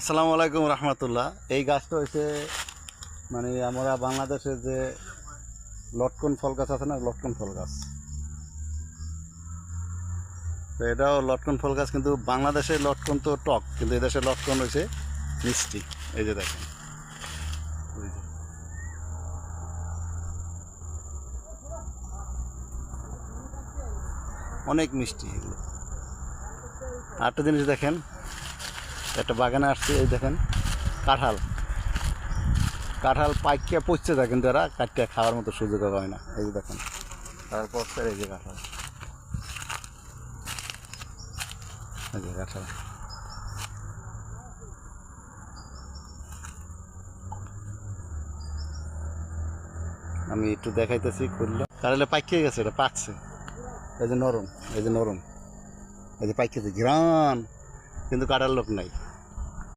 আসসালামু আলাইকুম রহমতুল্লাহ। এই গাছটা হচ্ছে মানে আমরা বাংলাদেশের যে লটকন ফল গাছ আছে না, লটকন ফল গাছ। তো এটাও লটকন ফল গাছ, কিন্তু বাংলাদেশের লটকন তো টক, কিন্তু এদেশের লটকন হয়েছে মিষ্টি। এই যে দেখেন। অনেক মিষ্টি এগুলো। আরেকটা জিনিস দেখেন একটা বাগানে আসছে, এই দেখেন, কাঁঠাল। কাঁঠাল পাইকে পচছে যায়, কিন্তু এরা কাটতে খাওয়ার মতো সুযোগ হয় না। এই যে দেখেন তারপর এই যে কাঁঠাল। এই যে কাঁঠাল। আমি একটু দেখাইতেছি করলে কাঁঠালে পাইকে গেছে, এটা পাকছে। এই যে নরম, এই যে নরম। এই যে পাইকেছে ঘিরান কিন্তু কাটার লোক নাই।